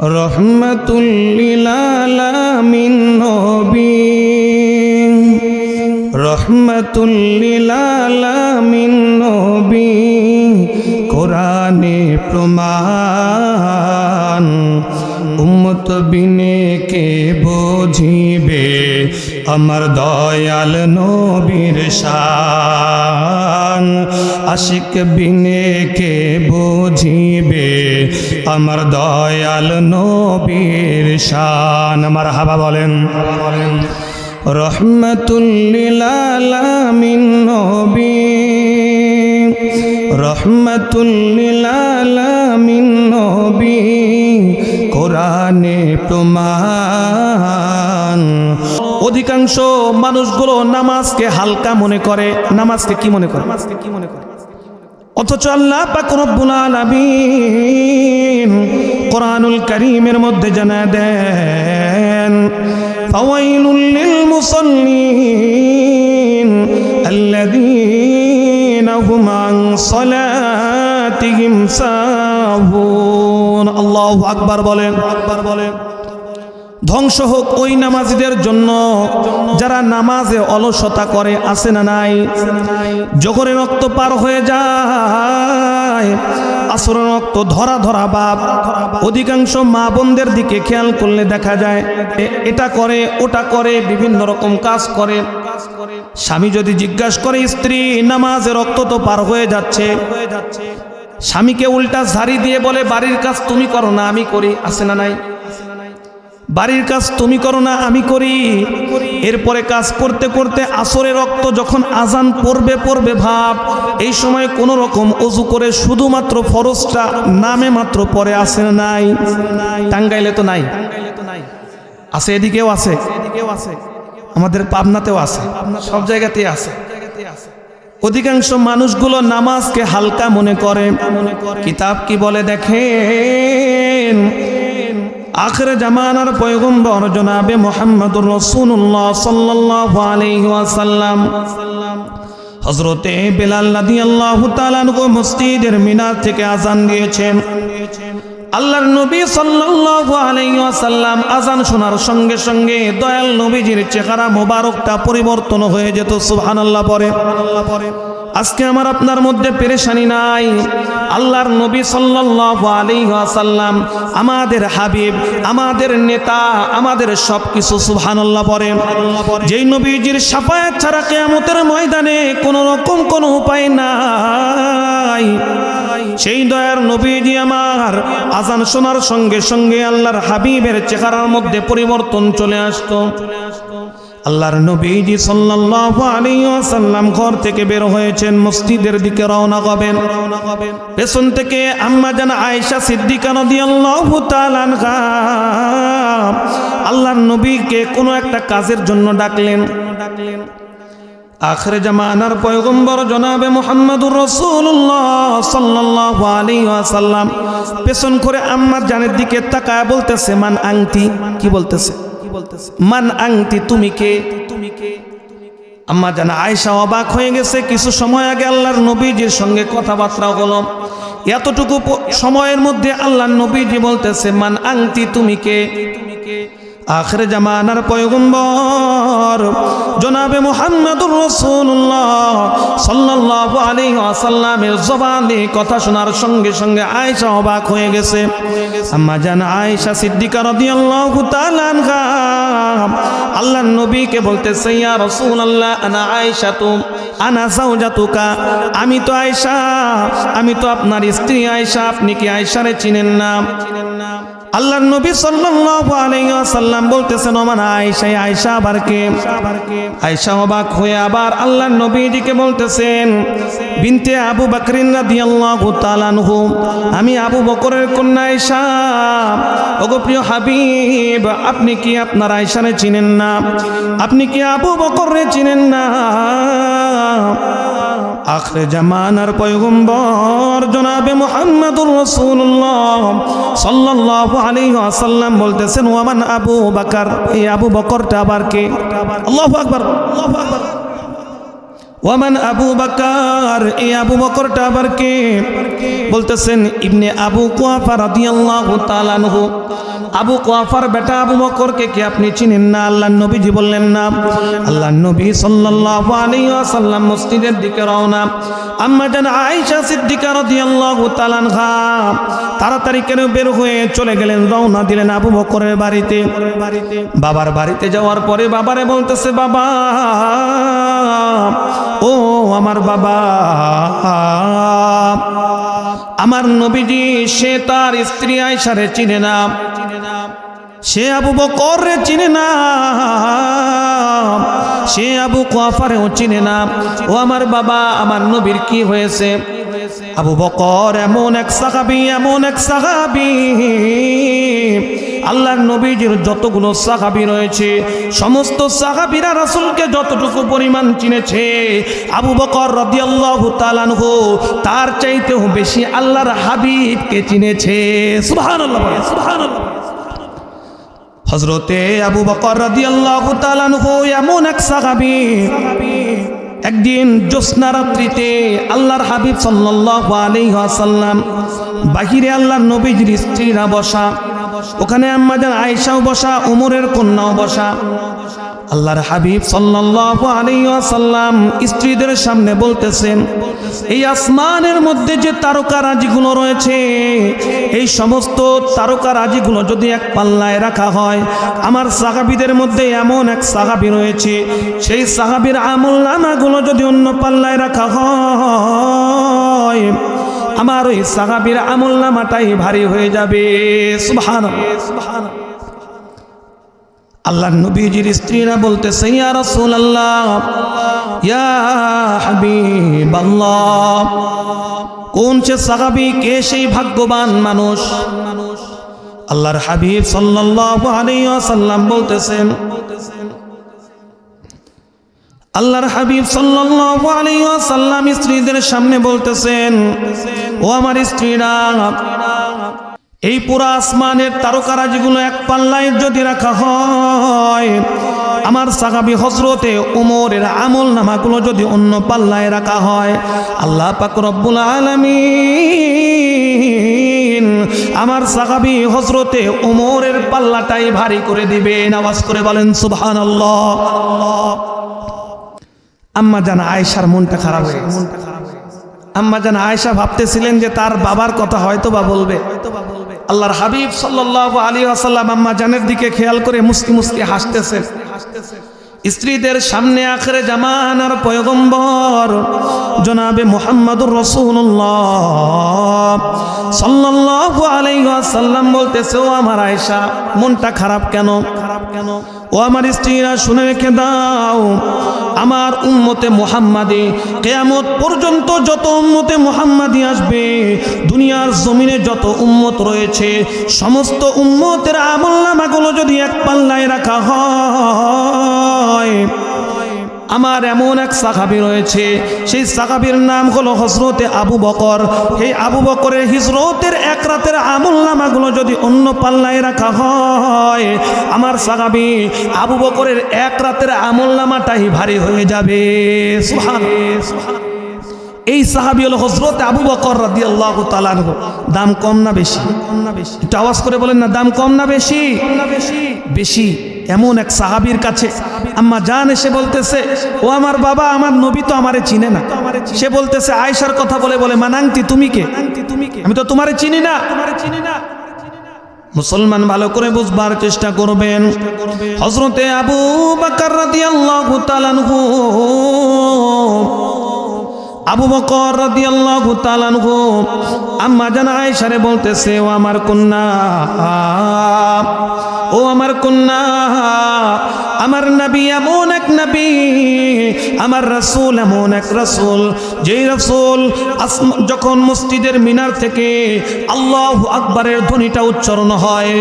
রহমতুল্লিল আলামিন নবী। রহমতুল্লিল আলামিন নবী। কোরআনে প্রমাণ, উম্মত বিনে কে বুঝিবে? আমার দয়াল নবীর শান আশিক বিনে কে বুঝিবে? আমার দয়াল নবীর শান। আমার হাবা বলেন। বলেন রহমতুল্লিল আলামিন নবী। রহমতুল্লিল আলামিন নবী। কোরআনে প্রমাণ। অধিকাংশ মানুষগুলো নামাজকে হালকা মনে করে নামাজকে কি মনে করে, নামাজকে কি মনে করে? অথচ আল্লাহ পাক রব্বুল আলামিন কোরআনুল কারীমের মধ্যে জানা দেন, ফাওয়াইলুল লিল মুসাল্লিন আল্লাযীনা হুম আন সালাতিহিম সাহুন। আল্লাহু আকবার বলেন। আকবার বলেন ধ্বংস হোক ওই নামাজিদের জন্য। যারা নামাজে অলসতা করে আসে না নাই? জোহরে রক্ত পার হয়ে যায়। আসর রক্ত ধরা ধরা বাপ। অধিকাংশ মা বোনদের দিকে খেয়াল করলে দেখা যায় এটা করে, ওটা করে, বিভিন্ন রকম কাজ করে। স্বামী যদি জিজ্ঞাসা করে, স্ত্রী, নামাজে রক্ত তো পার হয়ে যাচ্ছে? স্বামীকে উল্টা ঝাড়ি দিয়ে বলে, বাড়ির কাজ তুমি করো না, আমি করি। আসে না নাই? বাড়ির কাজ তুমি করো না, আমি করি। এরপরে কাজ করতে করতে আসরে রক্ত যখন আজান পড়বে পড়বে ভাব, এই সময় কোন রকম অজু করে শুধুমাত্র ফরজটা নামে মাত্র পরে আসে নাই। টাঙ্গাইলে তো নাই। আছে এদিকেও আছে এদিকেও আছে। আমাদের পাবনাতেও আছে। সব জায়গাতেই আছে। অধিকাংশ মানুষগুলো নামাজকে হালকা মনে করে। কিতাব কি বলে দেখেন? আখরে জামানার পয়গম্বর জনাবে মোহাম্মদুর রসুল্লাহ সাল্লাল্লাহু আলাইহি ওয়াসাল্লাম। হজরতে বেলাল রাদিয়াল্লাহু তাআলা আনহু মসজিদের মিনার থেকে আজান দিয়েছেন। আল্লাহর নবী সাল্লাল্লাহু আলাইহি ওয়াসাল্লাম আজান শোনার সঙ্গে সঙ্গে দয়াল নবীজির চেহারা মোবারকটা পরিবর্তন হয়ে যেত, সুবহানাল্লাহ পরে আজকে আমার আপনার মধ্যে পেরেশানি নাই। আল্লাহর নবী ওয়াসাল্লাম আমাদের হাবিব, আমাদের নেতা, আমাদের সব কিছু সুবহানাল্লাহ পরে যেই নবীজির সাফায়াত ছাড়া কিয়ামতের ময়দানে কোনো রকম কোনো উপায় নাই। সেই দয়ার নবীজি আমার আজান শোনার সঙ্গে সঙ্গে আল্লাহর হাবিবের চেহারার মধ্যে পরিবর্তন চলে আসতো। আল্লাহর নবীজি সাল্লাল্লাহু আলাইহি ওয়াসাল্লাম ঘর থেকে বের হয়েছেন, মসজিদের দিকে রওনা হবেন। পেছন থেকে আম্মা জান আয়েশা সিদ্দিকা রাদিয়াল্লাহু তাআলা আনহা, আল্লাহর নবীকে কোনো একটা কাজের জন্য ডাকলেন। ডাকলেন আখরে জামানার পয়গম্বর জনাবে মোহাম্মদুর রসুল্লাহ সাল্লাল্লাহু আলাইহি ওয়াসাল্লাম, পেছন করে আম্মার জানের দিকে তাকায় বলতেছে, মান আংটি? কি বলতেছে? মান আংটি তুমি কে তুমি কে? আম্মা জানা আয়সা অবাক হয়ে গেছে। কিছু সময় আগে আল্লাহর নবীজির সঙ্গে কথাবার্তা হলো। এতটুকু সময়ের মধ্যে আল্লাহর নবীজি বলতেছে, মান আংটি তুমি কে তুমি কে? আখরে জামানার পয়গম্বর জনাবে মুহাম্মদুর রাসূলুল্লাহ সাল্লাল্লাহু আলাইহি ওয়াসাল্লামের জবানে কথা শোনার সঙ্গে সঙ্গে আয়েশা অবাক হয়ে গেছে। আম্মা জান আয়েশা সিদ্দিকা রাদিয়াল্লাহু তাআলা আনহা আল্লাহর নবীকে বলতেছে, ইয়া রাসূলুল্লাহ, আনা আয়েশা তু আনা যাওজাতুকা। আমি তো আয়েশা, আমি তো আপনার স্ত্রী আয়েশা, আপনি কি আয়েশারে চিনেন না? আল্লাহর নবী সাল্লাল্লাহু আলাইহি ওয়াসাল্লাম বলতেছেন ওমান আয়েশা আয়েশা আবার কে? আয়েশা অবাক হয়ে আবার আল্লাহর নবীজিকে বলতেছেন, বিনতে আবু বকরিন রাদিয়াল্লাহু তাআলা আনহু, আমি আবু বকরের কন্যা আয়েশা। ওগো প্রিয় হাবিব, আপনি কি আপনার আয়েশারে চিনেন না? আপনি কি আবু বকররে চিনেন না? আখরে জামানার পয়গম্বর জনাবে মোহাম্মদুর রসুল্লাহ সাল্লাল্লাহু আলাইহি ওয়াসাল্লাম বলতেছেন ওয়ামান আবু বকর? এই আবু বকরটা আবার কে? আল্লাহু আকবার আল্লাহু আকবার। ওয়ামান আবু বাকার, এই আবু বকরটা আবার কে? বলতেছেন, ইবনে আবু কুয়াফা রাদিয়াল্লাহু তাআলা আবু কোয়াফার বেটা আবু বকরকে কি আপনি চিনেন না? আল্লাহর নবীজি বললেন না। আল্লাহর নবী সাল্লাল্লাহু আলাইহি ওয়াসাল্লাম মসজিদের দিকে রওনা। আম্মা জান আয়েশা সিদ্দিকা রাদিয়াল্লাহু তাআলা আনহা, তাড়াতাড়ি কেন বের হয়ে চলে গেলেন, রওনা দিলেন আবু বকরের বাড়িতে। বাবার বাড়িতে যাওয়ার পরে বাবারে বলতেছে, বাবা ও আমার বাবা। আমার নবীজি, সে তার স্ত্রী আয়সারে চিনে না। সে আবু বকরে চিনে না। সে আবু কোয়াফারেও চিনে না। ও আমার বাবা, আমার নবীর কি হয়েছে? আবু বকর এমন এক সাহাবি, এমন এক সাহাবি। আল্লাহর নবীজির যতগুলো সাহাবি রয়েছে সমস্ত সাহাবিরা রাসূলকে যতটুকু পরিমাণ চিনেছে আবু বকর রাদিয়াল্লাহু তাআলাহু তার চাইতেও বেশি আল্লাহর হাবিবকে চিনেছে। বলেন, সুবহানাল্লাহ হজরতে আবু বকর রাদিয়াল্লাহু তাআলাহু এমন এক সাহাবী একদিন জ্যোৎস্না রাত্রিতে আল্লাহর হাবিব সাল্লাল্লাহু আলাইহি ওয়াসাল্লাম বাহিরে আল্লাহর নবীজির স্ত্রীরা বসা ওখানে আম্মাজান আয়েশাও বসা, উমরের কন্যাও বসা। আল্লাহর হাবিব সাল্লাল্লাহু আলাইহি ওয়াসাল্লাম স্ত্রীদের সামনে বলতেছেন, এই আসমানের মধ্যে যে তারকারাজিগুলো রয়েছে, এই সমস্ত তারকারাজিগুলো যদি এক পাল্লায় রাখা হয়, আমার সাহাবীদের মধ্যে এমন এক সাহাবী রয়েছে, সেই সাহাবীর আমল নামাগুলো যদি অন্য পাল্লায় রাখা হয় আমার ওই সাহাবীর আমল নামাটাই ভারী হয়ে যাবে। আল্লাহ নবীজির স্ত্রীরা বলতেছে, ইয়া কোন সে সাহাবি, কে সেই ভাগ্যবান মানুষ? আল্লাহর হাবিব সাল্লাল্লাহু আলাইহি ওয়াসাল্লাম বলতেছেন আল্লাহর হাবিব ওয়াসাল্লাম স্ত্রীদের সামনে বলতেছেন, ও আমার স্ত্রীরা, এই পুরা আসমানের তারকারাজিগুলো এক পাল্লায় যদি রাখা হয়, আমার সাহাবি হজরতে উমরের আমল নামাগুলো যদি অন্য পাল্লায় রাখা হয়, আল্লাহ পাক আলামিন আমার সাহাবি হজরতে উমরের পাল্লাটাই ভারী করে দিবেন। আওয়াজ করে বলেন, সুবহানাল্লাহ। আম্মা জান আয়েশার মনটা খারাপ হয়ে। আম্মা জান আয়েশা ভাবতেছিলেন যে তার বাবার কথা হয়তো বা বলবে। আল্লাহর হাবিব সাল্লাল্লাহু আলাইহি ওয়াসাল্লাম আম্মা জানের দিকে খেয়াল করে মুস্কি মুস্কি হাসতেছেন স্ত্রীদের সামনে আখরে জামানার পয়গম্বর জনাবে মোহাম্মদুর রসুল্লাহ সাল্লাল্লাহু আলাইহি ওয়াসাল্লাম বলতেছে, ও আমার আয়েশা, মনটা খারাপ কেন খারাপ কেন? ও আমার স্ত্রীরা শুনে রেখে দাও, আমার উন্মতে মোহাম্মাদে কেয়ামত পর্যন্ত যত উম্মতে মোহাম্মাদি আসবে, দুনিয়ার জমিনে যত উম্মত রয়েছে, সমস্ত উম্মতের আমল নামাগুলো যদি এক পাল্লায় রাখা হয় আমার এমন এক সাহাবি রয়েছে, সেই সাহাবির নাম হলো হজরতে আবু বকর। এই আবু বকরের হিজরতের এক রাতের আমল নামাগুলো যদি অন্য পাল্লায় রাখা হয়, আমার সাহাবি আবু বকরের এক রাতের আমল নামাটাই ভারী হয়ে যাবে। এই সাহাবি হলো হজরত আবু বকর রাদি আল্লাহ তালানহ দাম কম না বেশি? কম না বেশি একটু আওয়াজ করে বলেন না, দাম কম না বেশি না বেশি? বেশি। এমন এক সাহাবির কাছে আম্মা জান এসে বলতেছে, ও আমার বাবা, আমার নবী তো আমারে চিনে না। সে বলতেছে আয়সার কথা বলে বলে, মানাংতি তুমি কে? তুমি আমি তো তোমারে চিনি না। তোমারে চিনি না মুসলমান ভালো করে বুঝবার চেষ্টা করবেন। হজরতে আবু বাকার রাদিয়াল্লাহু তাআলাহু আবু বকর রাদিয়াল্লাহু তাআলাহু আম্মা জান সারে বলতেছে ও আমার কন্যা ও আমার কন্যা আমার নবী এমন এক নবী, আমার রাসূল এমন এক রাসূল। যেই রাসূল যখন মসজিদের মিনার থেকে আল্লাহ আকবরের ধ্বনিটা উচ্চারণ হয়,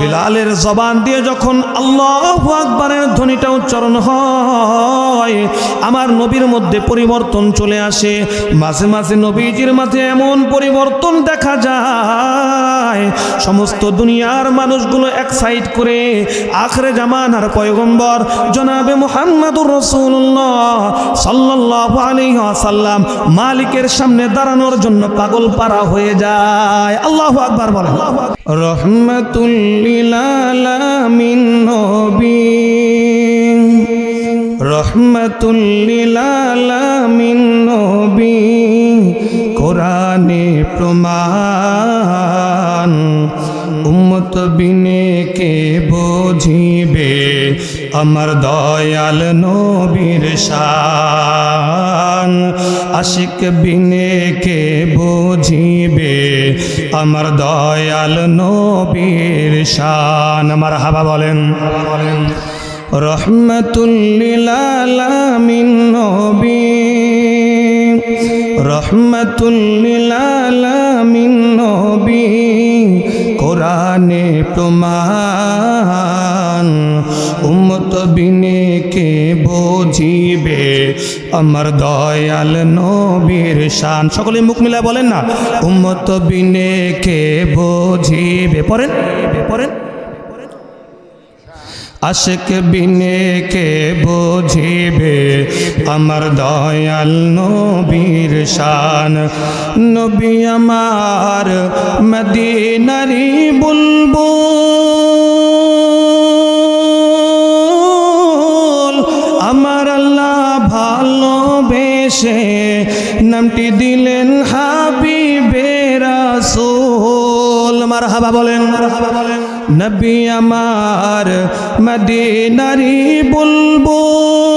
বিলালের জবান দিয়ে যখন আল্লাহ আকবারের ধ্বনিটা উচ্চারণ হয়, আমার নবীর মধ্যে পরিবর্তন চলে আসে। মাঝে মাঝে নবীজির মাঝে এমন পরিবর্তন দেখা যায়। সমস্ত দুনিয়ার মানুষগুলো এক সাইড করে, আখরে জামান আর জামানার পয়গম্বর, জনাবে মোহাম্মদুর রসুল্লাহ সাল্লাল্লাহু আলাইহি ওয়াসাল্লাম, মালিকের সামনে দাঁড়ানোর জন্য পাগল পারা হয়ে যায়। আল্লাহ আকবার বলেন। রহমাতুল লিল নবী। নবী। কোরআনে প্রমাণ। উম্মত বিনে কে বুঝিবে? আমার দয়াল নবীর শান। আশিক বিনে কে বুঝিবে? আমার দয়াল নবীর শান। আমার হাবা বলেন। বলেন রহমতুল্লিল আলামিন নবী। রহমতুল্লিল আলামিন নবী। কোরআনে প্রমাণ, উম্মত বিনে কে বোঝিবে? আমার দয়াল নবীর শান। সকলে মুখ মিলায় বলেন না, উম্মত বিনে কে বোঝিবে? পড়েন পড়েন। আশেক বিনে কে বুঝিবে? আমার দয়াল নবীর শান। নবী আমার মদিনারি বুলবুল। আমার আল্লাহ ভালোবেসে নামটি দিলেন হাবিবে রাসূল। মারহাবা বলেন মারহাবা বলেন। নবী আমার মদিনারি বুলবুল।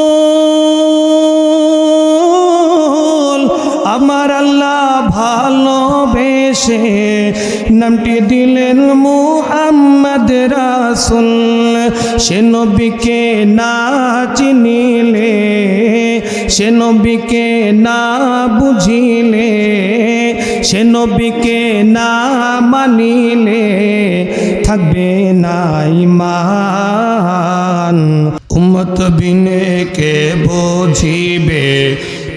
ভালোবেসে নামটি দিলেন মুহাম্মদ রাসুল। সে নবীকে না চিনিলে, সে নবীকে না বুঝিলে, সে নবীকে না মানিলে, থাকবে না ইমান উম্মত বিনে কে বুঝিবে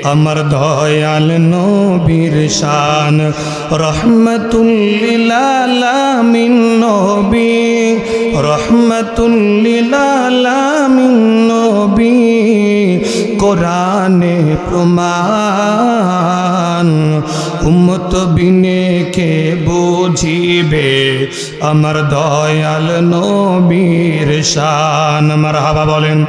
আমার দয়াল নবীর শান। রহমতুল্লিলালামিন নবী। রহমতুল্লিলালামিন নবী। কোরআনে প্রমাণ। উম্মত বিনে কে বুঝিবে? আমার দয়াল নবীর শান। আমার হাবা বলেন।